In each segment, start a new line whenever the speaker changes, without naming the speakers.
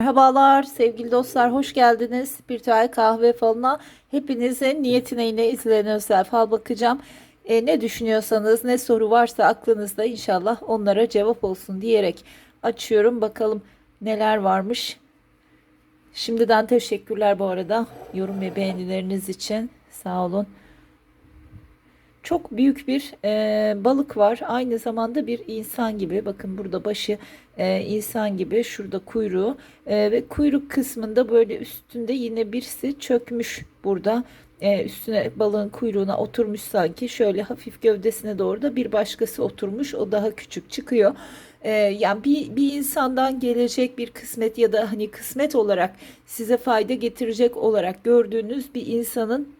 Merhabalar sevgili dostlar hoş geldiniz. Birtüel kahve falına hepinizin niyetine yine izleyen özel fal bakacağım. E, ne düşünüyorsanız ne soru varsa aklınızda inşallah onlara cevap olsun diyerek açıyorum. Bakalım neler varmış. Şimdiden teşekkürler bu arada yorum ve beğenileriniz için sağ olun. Çok büyük bir e, balık var. Aynı zamanda bir insan gibi. Bakın burada başı e, insan gibi. Şurada kuyruğu E, ve kuyruk kısmında böyle üstünde yine birisi çökmüş burada. E, üstüne balığın kuyruğuna oturmuş sanki. Şöyle hafif gövdesine doğru da bir başkası oturmuş. O daha küçük çıkıyor. E, yani bir, bir insandan gelecek bir kısmet ya da hani kısmet olarak size fayda getirecek olarak gördüğünüz bir insanın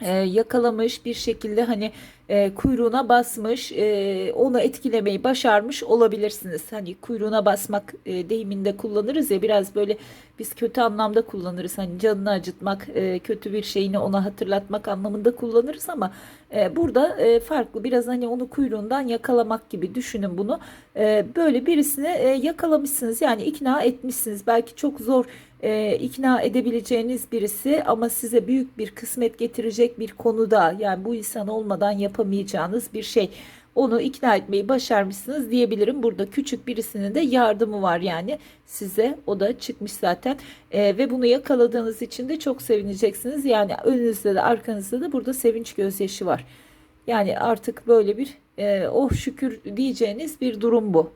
e, yakalamış bir şekilde hani e, kuyruğuna basmış e, onu etkilemeyi başarmış olabilirsiniz. Hani kuyruğuna basmak e, deyiminde kullanırız ya biraz böyle biz kötü anlamda kullanırız. Hani canını acıtmak, e, kötü bir şeyini ona hatırlatmak anlamında kullanırız ama e, burada e, farklı biraz hani onu kuyruğundan yakalamak gibi düşünün bunu. E, böyle birisini e, yakalamışsınız yani ikna etmişsiniz. Belki çok zor e, ikna edebileceğiniz birisi ama size büyük bir kısmet getirecek bir konuda yani bu insan olmadan yapamayacağınız bir şey. Onu ikna etmeyi başarmışsınız diyebilirim. Burada küçük birisinin de yardımı var yani size. O da çıkmış zaten. E, ve bunu yakaladığınız için de çok sevineceksiniz. Yani önünüzde de arkanızda da burada sevinç gözyaşı var. Yani artık böyle bir e, oh şükür diyeceğiniz bir durum bu.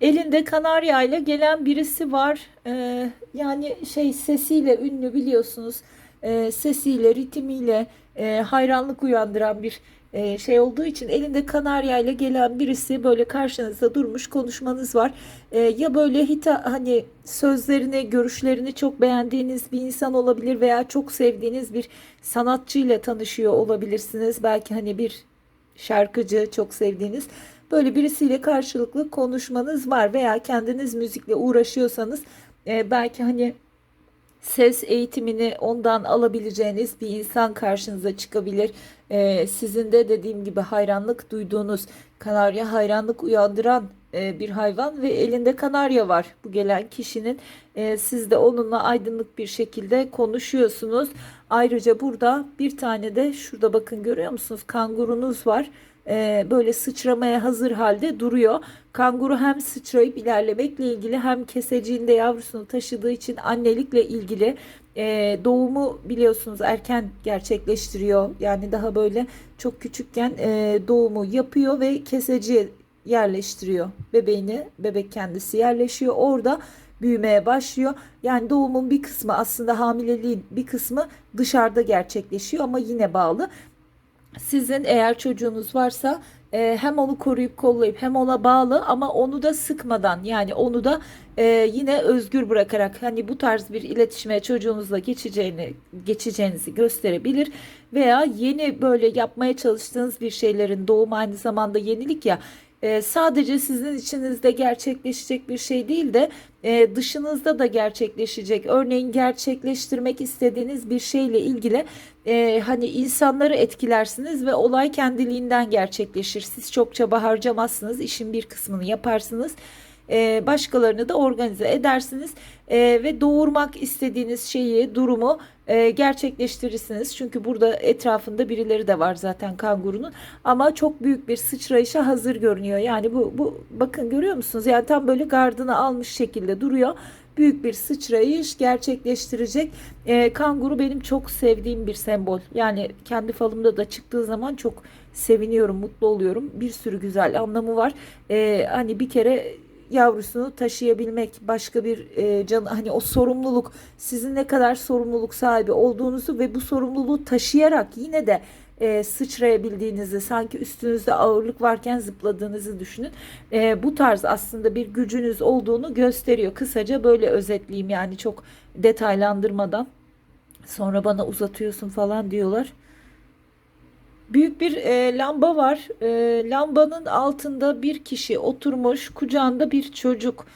Elinde kanarya ile gelen birisi var. Ee, yani şey sesiyle ünlü biliyorsunuz. Ee, sesiyle, ritmiyle e, hayranlık uyandıran bir e, şey olduğu için elinde kanarya ile gelen birisi böyle karşınızda durmuş konuşmanız var. Ee, ya böyle hita hani sözlerini, görüşlerini çok beğendiğiniz bir insan olabilir veya çok sevdiğiniz bir sanatçıyla tanışıyor olabilirsiniz. Belki hani bir şarkıcı çok sevdiğiniz böyle birisiyle karşılıklı konuşmanız var veya kendiniz müzikle uğraşıyorsanız e, belki hani ses eğitimini ondan alabileceğiniz bir insan karşınıza çıkabilir. E, sizin de dediğim gibi hayranlık duyduğunuz kanarya hayranlık uyandıran e, bir hayvan ve elinde kanarya var bu gelen kişinin. E, siz de onunla aydınlık bir şekilde konuşuyorsunuz. Ayrıca burada bir tane de şurada bakın görüyor musunuz kangurunuz var e, böyle sıçramaya hazır halde duruyor. Kanguru hem sıçrayıp ilerlemekle ilgili hem keseciğinde yavrusunu taşıdığı için annelikle ilgili e, doğumu biliyorsunuz erken gerçekleştiriyor. Yani daha böyle çok küçükken e, doğumu yapıyor ve keseciye yerleştiriyor bebeğini. Bebek kendisi yerleşiyor orada büyümeye başlıyor. Yani doğumun bir kısmı aslında hamileliğin bir kısmı dışarıda gerçekleşiyor ama yine bağlı sizin eğer çocuğunuz varsa e, hem onu koruyup kollayıp hem ona bağlı ama onu da sıkmadan yani onu da e, yine özgür bırakarak hani bu tarz bir iletişime çocuğunuzla geçeceğini geçeceğinizi gösterebilir veya yeni böyle yapmaya çalıştığınız bir şeylerin doğum aynı zamanda yenilik ya e, sadece sizin içinizde gerçekleşecek bir şey değil de e, dışınızda da gerçekleşecek. Örneğin gerçekleştirmek istediğiniz bir şeyle ilgili e, hani insanları etkilersiniz ve olay kendiliğinden gerçekleşir. Siz çok çaba harcamazsınız, işin bir kısmını yaparsınız e, başkalarını da organize edersiniz e, ve doğurmak istediğiniz şeyi, durumu e, gerçekleştirirsiniz. Çünkü burada etrafında birileri de var zaten kangurunun ama çok büyük bir sıçrayışa hazır görünüyor. Yani bu, bu bakın görüyor musunuz? Yani tam böyle gardını almış şekilde duruyor büyük bir sıçrayış gerçekleştirecek. E, kanguru benim çok sevdiğim bir sembol. Yani kendi falımda da çıktığı zaman çok seviniyorum, mutlu oluyorum. Bir sürü güzel anlamı var. E, hani bir kere yavrusunu taşıyabilmek başka bir e, can hani o sorumluluk sizin ne kadar sorumluluk sahibi olduğunuzu ve bu sorumluluğu taşıyarak yine de e, sıçrayabildiğinizi sanki üstünüzde ağırlık varken zıpladığınızı düşünün. E, bu tarz aslında bir gücünüz olduğunu gösteriyor. Kısaca böyle özetleyeyim yani çok detaylandırmadan. Sonra bana uzatıyorsun falan diyorlar. Büyük bir e, lamba var. E, lambanın altında bir kişi oturmuş, kucağında bir çocuk.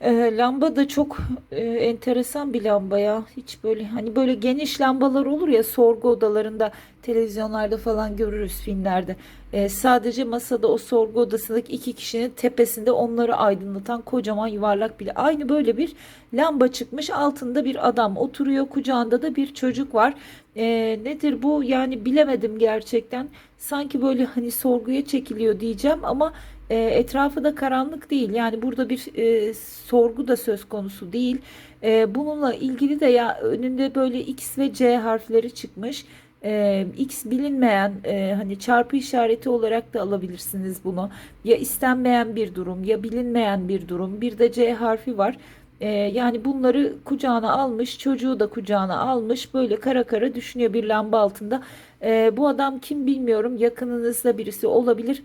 Ee, lamba da çok e, enteresan bir lamba ya. Hiç böyle hani böyle geniş lambalar olur ya sorgu odalarında, televizyonlarda falan görürüz filmlerde. Ee, sadece masada o sorgu odasındaki iki kişinin tepesinde onları aydınlatan kocaman yuvarlak bile. Aynı böyle bir lamba çıkmış. Altında bir adam oturuyor. Kucağında da bir çocuk var. Ee, nedir bu? Yani bilemedim gerçekten. Sanki böyle hani sorguya çekiliyor diyeceğim ama e, etrafı da karanlık değil. Yani burada bir e, sorgu da söz konusu değil. E, bununla ilgili de ya önünde böyle X ve C harfleri çıkmış. E, X bilinmeyen e, hani çarpı işareti olarak da alabilirsiniz bunu. Ya istenmeyen bir durum ya bilinmeyen bir durum. Bir de C harfi var. E, yani bunları kucağına almış, çocuğu da kucağına almış. Böyle kara kara düşünüyor bir lamba altında. E, bu adam kim bilmiyorum. Yakınınızda birisi olabilir.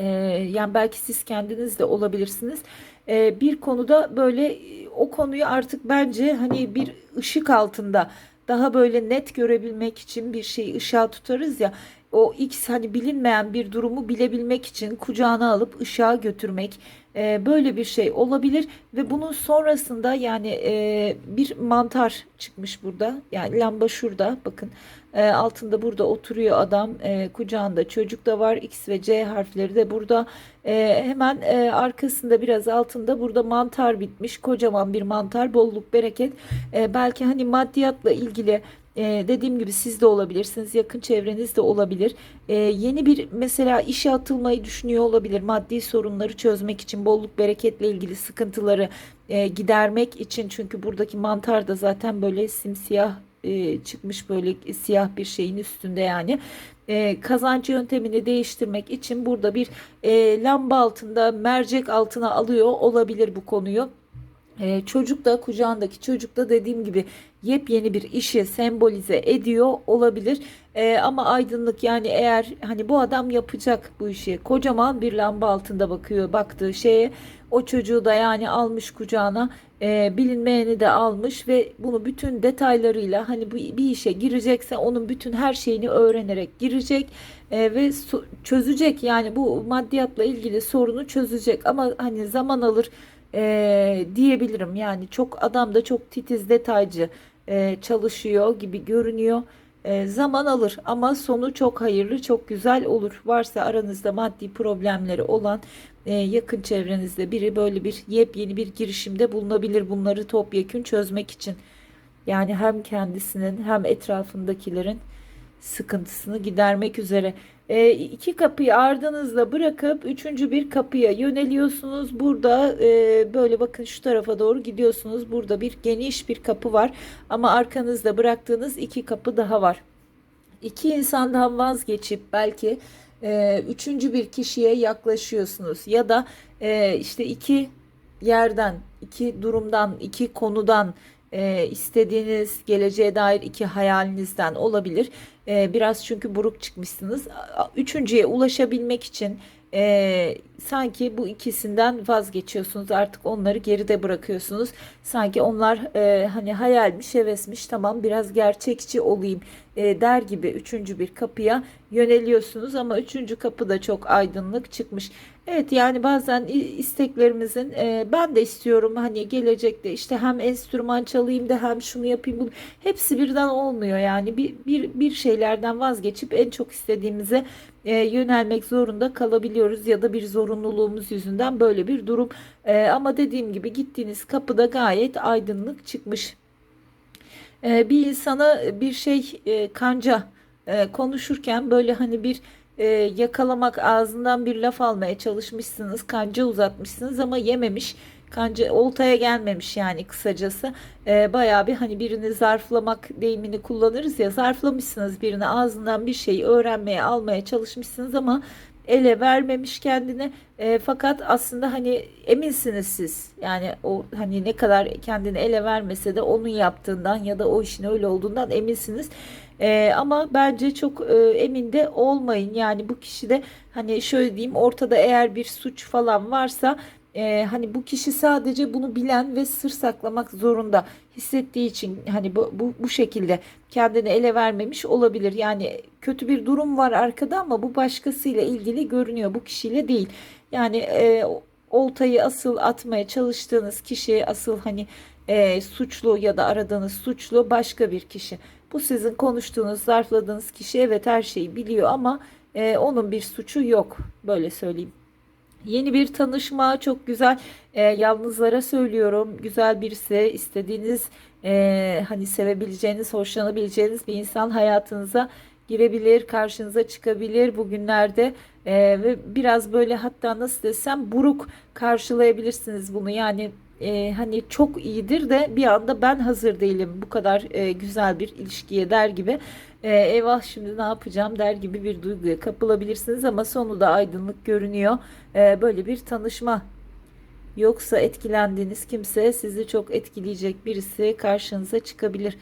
Ee, yani belki siz kendiniz de olabilirsiniz. Ee, bir konuda böyle e, o konuyu artık bence hani bir ışık altında daha böyle net görebilmek için bir şeyi ışığa tutarız ya. O X hani bilinmeyen bir durumu bilebilmek için kucağına alıp ışığa götürmek e, böyle bir şey olabilir ve bunun sonrasında yani e, bir mantar çıkmış burada. Yani lamba şurada bakın. E, altında burada oturuyor adam. E, kucağında çocuk da var. X ve C harfleri de burada. E, hemen e, arkasında biraz altında burada mantar bitmiş. Kocaman bir mantar bolluk bereket. E, belki hani maddiyatla ilgili e, dediğim gibi siz de olabilirsiniz, yakın çevreniz de olabilir. E, yeni bir mesela işe atılmayı düşünüyor olabilir. Maddi sorunları çözmek için, bolluk bereketle ilgili sıkıntıları e, gidermek için. Çünkü buradaki mantar da zaten böyle simsiyah e, çıkmış böyle siyah bir şeyin üstünde yani. E, kazanç yöntemini değiştirmek için burada bir e, lamba altında, mercek altına alıyor olabilir bu konuyu. Ee, çocuk da kucağındaki çocuk da dediğim gibi yepyeni bir işi sembolize ediyor olabilir. Ee, ama aydınlık yani eğer hani bu adam yapacak bu işi kocaman bir lamba altında bakıyor baktığı şeye o çocuğu da yani almış kucağına e, bilinmeyeni de almış ve bunu bütün detaylarıyla hani bu bir işe girecekse onun bütün her şeyini öğrenerek girecek e, ve so- çözecek yani bu maddiyatla ilgili sorunu çözecek ama hani zaman alır e, diyebilirim. Yani çok adam da çok titiz detaycı e, çalışıyor gibi görünüyor. E, zaman alır ama sonu çok hayırlı, çok güzel olur. Varsa aranızda maddi problemleri olan e, yakın çevrenizde biri böyle bir yepyeni bir girişimde bulunabilir bunları topyekün çözmek için. Yani hem kendisinin hem etrafındakilerin sıkıntısını gidermek üzere. E, iki kapıyı ardınızda bırakıp üçüncü bir kapıya yöneliyorsunuz. Burada e, böyle bakın şu tarafa doğru gidiyorsunuz. Burada bir geniş bir kapı var ama arkanızda bıraktığınız iki kapı daha var. İki insandan vazgeçip belki e, üçüncü bir kişiye yaklaşıyorsunuz ya da e, işte iki yerden, iki durumdan, iki konudan e, istediğiniz geleceğe dair iki hayalinizden olabilir. E, biraz çünkü buruk çıkmışsınız. Üçüncüye ulaşabilmek için e, sanki bu ikisinden vazgeçiyorsunuz. Artık onları geride bırakıyorsunuz. Sanki onlar e, hani hayalmiş, hevesmiş. Tamam biraz gerçekçi olayım e, der gibi üçüncü bir kapıya yöneliyorsunuz ama üçüncü kapı da çok aydınlık çıkmış. Evet yani bazen isteklerimizin e, ben de istiyorum hani gelecekte işte hem enstrüman çalayım da hem şunu yapayım bunu hepsi birden olmuyor yani bir, bir, bir şeylerden vazgeçip en çok istediğimize e, yönelmek zorunda kalabiliyoruz ya da bir zorunluluğumuz yüzünden böyle bir durum e, ama dediğim gibi gittiğiniz kapıda gayet aydınlık çıkmış. E, bir insana bir şey e, kanca e, konuşurken böyle hani bir e, yakalamak ağzından bir laf almaya çalışmışsınız kanca uzatmışsınız ama yememiş kanca oltaya gelmemiş yani kısacası. E, bayağı bir hani birini zarflamak deyimini kullanırız ya zarflamışsınız birini ağzından bir şeyi öğrenmeye almaya çalışmışsınız ama ele vermemiş kendini e, fakat aslında hani eminsiniz siz. Yani o hani ne kadar kendini ele vermese de onun yaptığından ya da o işin öyle olduğundan eminsiniz. E, ama bence çok e, emin de olmayın. Yani bu kişi de hani şöyle diyeyim ortada eğer bir suç falan varsa e, hani bu kişi sadece bunu bilen ve sır saklamak zorunda hissettiği için hani bu, bu, bu şekilde kendini ele vermemiş olabilir. Yani kötü bir durum var arkada ama bu başkasıyla ilgili görünüyor bu kişiyle değil. Yani e, oltayı asıl atmaya çalıştığınız kişi asıl hani e, suçlu ya da aradığınız suçlu başka bir kişi. Bu sizin konuştuğunuz, zarfladığınız kişi evet her şeyi biliyor ama e, onun bir suçu yok. Böyle söyleyeyim. Yeni bir tanışma çok güzel. E, yalnızlara söylüyorum. Güzel birisi istediğiniz e, hani sevebileceğiniz, hoşlanabileceğiniz bir insan hayatınıza girebilir, karşınıza çıkabilir bugünlerde E, ve biraz böyle hatta nasıl desem buruk karşılayabilirsiniz bunu. Yani e, hani çok iyidir de bir anda ben hazır değilim bu kadar e, güzel bir ilişkiye der gibi e, eyvah şimdi ne yapacağım der gibi bir duyguya kapılabilirsiniz ama sonu da aydınlık görünüyor. E, böyle bir tanışma yoksa etkilendiğiniz kimse sizi çok etkileyecek birisi karşınıza çıkabilir.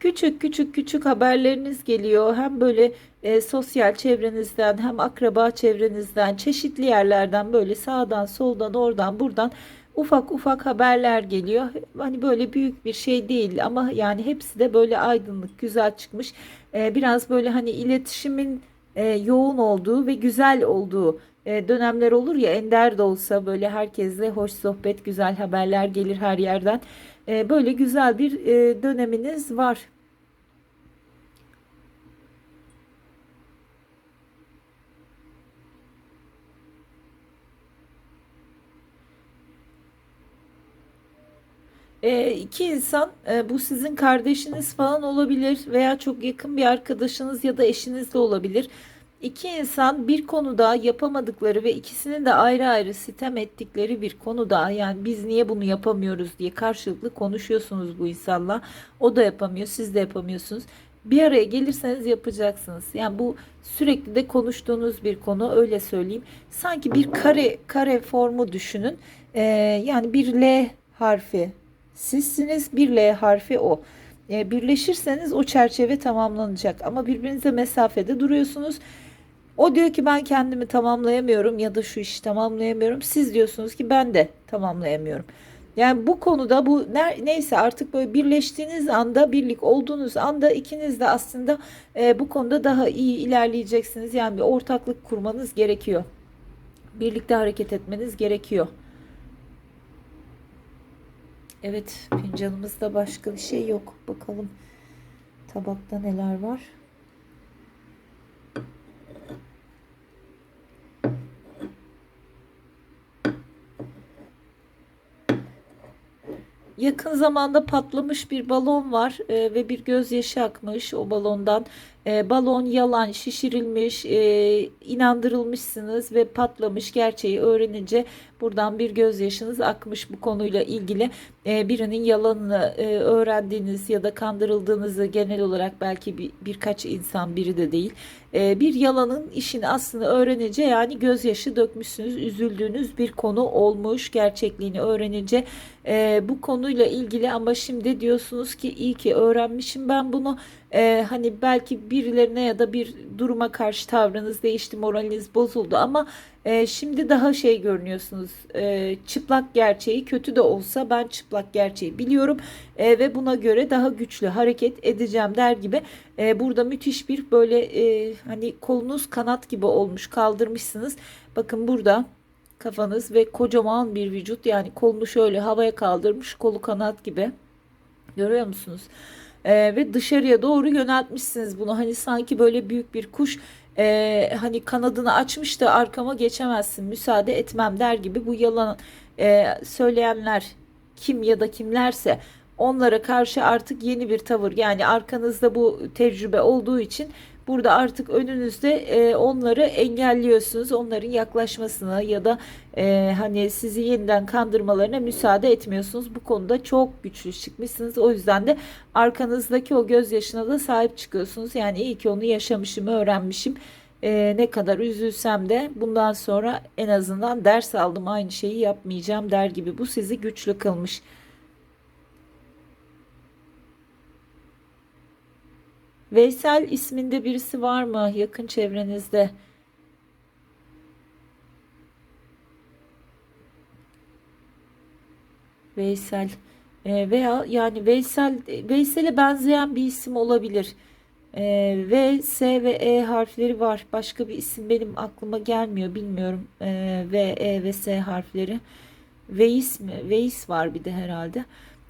Küçük küçük küçük haberleriniz geliyor. Hem böyle e, sosyal çevrenizden hem akraba çevrenizden çeşitli yerlerden böyle sağdan soldan oradan buradan ufak ufak haberler geliyor. Hani böyle büyük bir şey değil ama yani hepsi de böyle aydınlık güzel çıkmış. E, biraz böyle hani iletişimin e, yoğun olduğu ve güzel olduğu e, dönemler olur ya ender de olsa böyle herkesle hoş sohbet güzel haberler gelir her yerden. E, böyle güzel bir döneminiz var. E, iki insan e, bu sizin kardeşiniz falan olabilir veya çok yakın bir arkadaşınız ya da eşiniz de olabilir. İki insan bir konuda yapamadıkları ve ikisinin de ayrı ayrı sitem ettikleri bir konuda yani biz niye bunu yapamıyoruz diye karşılıklı konuşuyorsunuz bu insanla. O da yapamıyor, siz de yapamıyorsunuz. Bir araya gelirseniz yapacaksınız. Yani bu sürekli de konuştuğunuz bir konu öyle söyleyeyim. Sanki bir kare kare formu düşünün. Ee, yani bir L harfi sizsiniz, bir L harfi o. E, birleşirseniz o çerçeve tamamlanacak ama birbirinize mesafede duruyorsunuz. O diyor ki ben kendimi tamamlayamıyorum ya da şu işi tamamlayamıyorum. Siz diyorsunuz ki ben de tamamlayamıyorum. Yani bu konuda bu neyse artık böyle birleştiğiniz anda birlik olduğunuz anda ikiniz de aslında e, bu konuda daha iyi ilerleyeceksiniz. Yani bir ortaklık kurmanız gerekiyor. Birlikte hareket etmeniz gerekiyor. Evet fincanımızda başka bir şey yok. Bakalım tabakta neler var. Yakın zamanda patlamış bir balon var e, ve bir gözyaşı akmış o balondan. E, balon yalan, şişirilmiş, e, inandırılmışsınız ve patlamış gerçeği öğrenince buradan bir gözyaşınız akmış bu konuyla ilgili. E, birinin yalanını e, öğrendiğiniz ya da kandırıldığınızı genel olarak belki bir, birkaç insan biri de değil. E, bir yalanın işini aslında öğrenince yani gözyaşı dökmüşsünüz, üzüldüğünüz bir konu olmuş gerçekliğini öğrenince e, bu konuyla ilgili ama şimdi diyorsunuz ki iyi ki öğrenmişim ben bunu e, hani belki birilerine ya da bir duruma karşı tavrınız değişti, moraliniz bozuldu ama e, şimdi daha şey görünüyorsunuz. E, çıplak gerçeği kötü de olsa ben çıplak gerçeği biliyorum e, ve buna göre daha güçlü hareket edeceğim der gibi. E, burada müthiş bir böyle e, hani kolunuz kanat gibi olmuş kaldırmışsınız. Bakın burada kafanız ve kocaman bir vücut yani kolunu şöyle havaya kaldırmış kolu kanat gibi. Görüyor musunuz? Ee, ve dışarıya doğru yöneltmişsiniz bunu. Hani sanki böyle büyük bir kuş e, hani kanadını açmış da arkama geçemezsin müsaade etmem der gibi bu yalan e, söyleyenler kim ya da kimlerse onlara karşı artık yeni bir tavır yani arkanızda bu tecrübe olduğu için Burada artık önünüzde e, onları engelliyorsunuz. Onların yaklaşmasına ya da e, hani sizi yeniden kandırmalarına müsaade etmiyorsunuz. Bu konuda çok güçlü çıkmışsınız. O yüzden de arkanızdaki o gözyaşına da sahip çıkıyorsunuz. Yani iyi ki onu yaşamışım, öğrenmişim. E, ne kadar üzülsem de bundan sonra en azından ders aldım. Aynı şeyi yapmayacağım der gibi. Bu sizi güçlü kılmış. Veysel isminde birisi var mı yakın çevrenizde? Veysel e, veya yani Veysel Veysel'e benzeyen bir isim olabilir. Ee, V, S ve E harfleri var. Başka bir isim benim aklıma gelmiyor. Bilmiyorum. Ee, v, E ve S harfleri. Veys mi? Veys var bir de herhalde.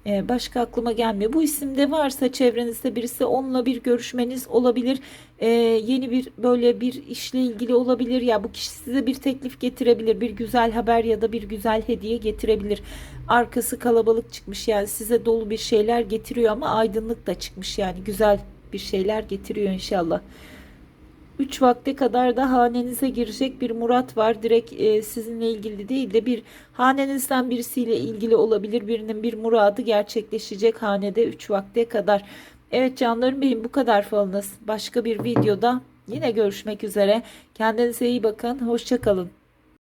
Ee, başka aklıma gelmiyor. Bu isimde varsa çevrenizde birisi onunla bir görüşmeniz olabilir. Ee, yeni bir böyle bir işle ilgili olabilir. Ya bu kişi size bir teklif getirebilir. Bir güzel haber ya da bir güzel hediye getirebilir. Arkası kalabalık çıkmış yani size dolu bir şeyler getiriyor ama aydınlık da çıkmış yani güzel bir şeyler getiriyor inşallah. 3 vakte kadar da hanenize girecek bir murat var. Direkt e, sizinle ilgili değil de bir hanenizden birisiyle ilgili olabilir. Birinin bir muradı gerçekleşecek hanede 3 vakte kadar. Evet canlarım benim bu kadar falınız. Başka bir videoda yine görüşmek üzere. Kendinize iyi bakın. Hoşça kalın.